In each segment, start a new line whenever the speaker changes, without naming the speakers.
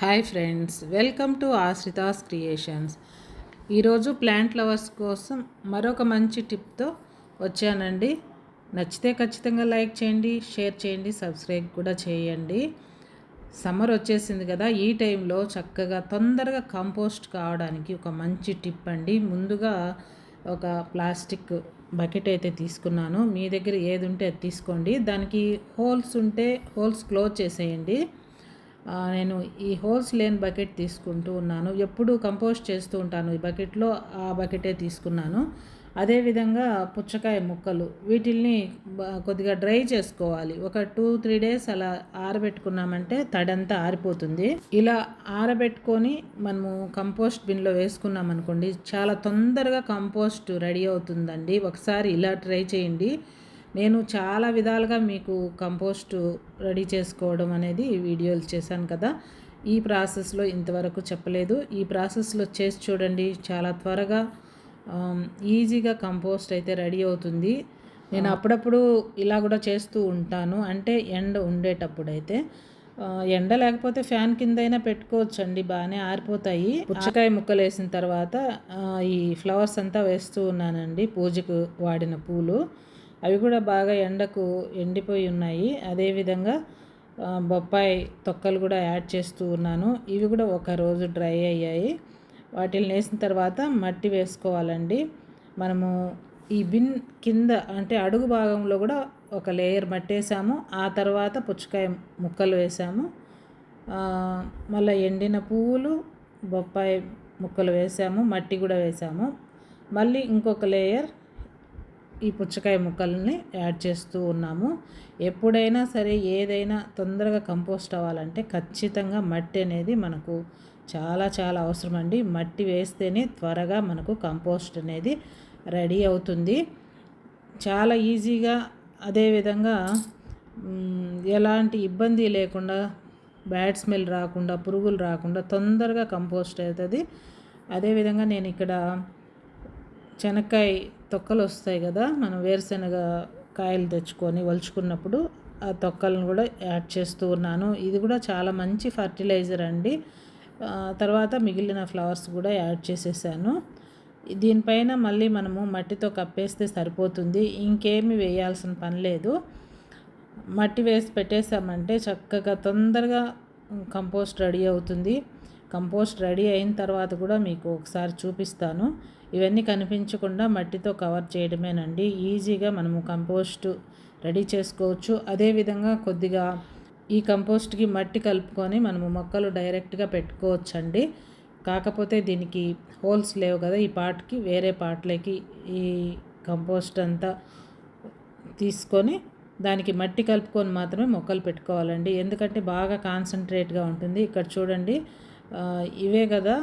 Hi friends welcome to Ashritas creations. ఈరోజు plant lovers కోసం మరొక మంచి టిప్తో వచ్చానండి. నచ్చితే ఖచ్చితంగా లైక్ చేయండి షేర్ చేయండి సబ్స్క్రైబ్ కూడా చేయండి. సమ్మర్ వచ్చేసింది కదా ఈ టైంలో చక్కగా తొందరగా కంపోస్ట్ కావడానికి ఒక మంచి టిప్ అండి. ముందుగా ఒక ప్లాస్టిక్ బకెట్ అయితే తీసుకున్నాను. మీ దగ్గర ఏది ఉంటే అది తీసుకోండి. దానికి హోల్స్ ఉంటే హోల్స్ క్లోజ్ చేసేయండి. నేను ఈ హోల్స్ లేని బకెట్ తీసుకుంటూ ఉన్నాను. ఎప్పుడు కంపోస్ట్ చేస్తూ ఉంటాను. ఈ బకెట్లో ఆ బకెటే తీసుకున్నాను. అదేవిధంగా పుచ్చకాయ ముక్కలు వీటిల్ని కొద్దిగా డ్రై చేసుకోవాలి. ఒక టూ త్రీ డేస్ అలా ఆరబెట్టుకున్నామంటే తడంతా ఆరిపోతుంది. ఇలా ఆరబెట్టుకొని మనము కంపోస్ట్ బిన్లో వేసుకున్నాం అనుకోండి చాలా తొందరగా కంపోస్ట్ రెడీ అవుతుందండి. ఒకసారి ఇలా ట్రై చేయండి. నేను చాలా విధాలుగా మీకు కంపోస్ట్ రెడీ చేసుకోవడం అనేది వీడియోలు చేశాను కదా. ఈ ప్రాసెస్లో ఇంతవరకు చెప్పలేదు. ఈ ప్రాసెస్లో చేసి చూడండి. చాలా త్వరగా ఈజీగా కంపోస్ట్ అయితే రెడీ అవుతుంది. నేను అప్పుడప్పుడు ఇలా కూడా చేస్తూ ఉంటాను. అంటే ఎండ ఉండేటప్పుడు అయితే ఎండ లేకపోతే ఫ్యాన్ కింద అయినా పెట్టుకోవచ్చు అండి బాగానే ఆరిపోతాయి. పుచ్చకాయ ముక్కలు వేసిన తర్వాత ఈ ఫ్లవర్స్ అంతా వేస్తూ ఉన్నానండి. పూజకు వాడిన పూలు. అవి కూడా బాగా ఎండకు ఎండిపోయి ఉన్నాయి. అదేవిధంగా బొప్పాయి తొక్కలు కూడా యాడ్ చేస్తూ ఉన్నాను. ఇవి కూడా ఒక రోజు డ్రై అయ్యాయి. వాటిని వేసిన తర్వాత మట్టి వేసుకోవాలండి. మనము ఈ బిన్ కింద అంటే అడుగు భాగంలో కూడా ఒక లేయర్ మట్టి వేసాము ఆ తర్వాత పుచ్చకాయ ముక్కలు వేసాము. మళ్ళీ ఎండిన పువ్వులు బొప్పాయి ముక్కలు వేసాము. మట్టి కూడా వేసాము. మళ్ళీ ఇంకొక లేయర్ ఈ పుచ్చకాయ ముక్కల్ని యాడ్ చేస్తూ ఉన్నాము. ఎప్పుడైనా సరే ఏదైనా తొందరగా కంపోస్ట్ అవ్వాలంటే ఖచ్చితంగా మట్టి అనేది మనకు చాలా చాలా అవసరం అండి మట్టి వేస్తేనే త్వరగా మనకు కంపోస్ట్ అనేది రెడీ అవుతుంది. చాలా ఈజీగా అదేవిధంగా ఎలాంటి ఇబ్బంది లేకుండా బ్యాడ్ స్మెల్ రాకుండా పురుగులు రాకుండా తొందరగా కంపోస్ట్ అవుతుంది. అదేవిధంగా నేను ఇక్కడ శనక్కాయ తొక్కలు వస్తాయి కదా మనం వేరుశనగ కాయలు తెచ్చుకొని వలుచుకున్నప్పుడు ఆ తొక్కలను కూడా యాడ్ చేస్తూ ఉన్నాను. ఇది కూడా చాలా మంచి ఫర్టిలైజర్ అండి. తర్వాత మిగిలిన ఫ్లవర్స్ కూడా యాడ్ చేసేసాను. దీనిపైన మళ్ళీ మనము మట్టితో కప్పేస్తే సరిపోతుంది. ఇంకేమి వేయాల్సిన పని లేదు. మట్టి వేసి పెట్టేసామంటే చక్కగా తొందరగా కంపోస్ట్ రెడీ అవుతుంది. కంపోస్ట్ రెడీ అయిన తర్వాత కూడా మీకు ఒకసారి చూపిస్తాను. ఇవన్నీ కనిపించకుండా మట్టితో కవర్ చేయడమేనండి. ఈజీగా మనము కంపోస్ట్ రెడీ చేసుకోవచ్చు. అదేవిధంగా కొద్దిగా ఈ కంపోస్ట్కి మట్టి కలుపుకొని మనము మొక్కలు డైరెక్ట్గా పెట్టుకోవచ్చండి. కాకపోతే దీనికి హోల్స్ లేవు కదా ఈ పార్ట్కి వేరే పాటలకి ఈ కంపోస్ట్ అంతా తీసుకొని దానికి మట్టి కలుపుకొని మాత్రమే మొక్కలు పెట్టుకోవాలండి. ఎందుకంటే బాగా కాన్సన్ట్రేట్గా ఉంటుంది. ఇక్కడ చూడండి ఇవే కదా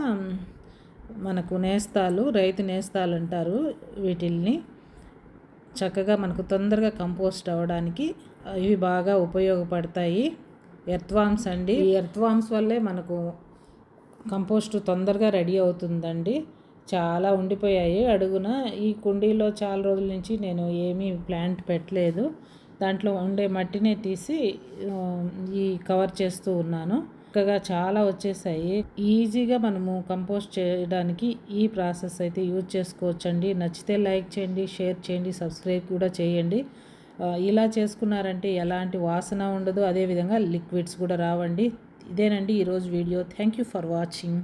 మనకు నేస్తాలు రైతు నేస్తాలు అంటారు వీటిల్ని. చక్కగా మనకు తొందరగా కంపోస్ట్ అవ్వడానికి ఇవి బాగా ఉపయోగపడతాయి. ఎర్త్వామ్స్ అండి. ఈ ఎర్త్వామ్స్ వల్లే మనకు కంపోస్ట్ తొందరగా రెడీ అవుతుందండి. చాలా ఉండిపోయాయి. అడుగున ఈ కుండీలో చాలా రోజుల నుంచి నేను ఏమీ ప్లాంట్ పెట్టలేదు. దాంట్లో ఉండే మట్టినే తీసి ఈ కవర్ చేస్తూ ఉన్నాను. చక్కగా చాలా వచ్చేసాయి. ఈజీగా మనము కంపోస్ట్ చేయడానికి ఈ ప్రాసెస్ అయితే యూజ్ చేసుకోవచ్చండి. నచ్చితే లైక్ చేయండి షేర్ చేయండి సబ్స్క్రైబ్ కూడా చేయండి. ఇలా చేసుకున్నారంటే ఎలాంటి వాసన ఉండదు. అదేవిధంగా లిక్విడ్స్ కూడా రావండి. ఇదేనండి ఈరోజు video. Thank you for watching.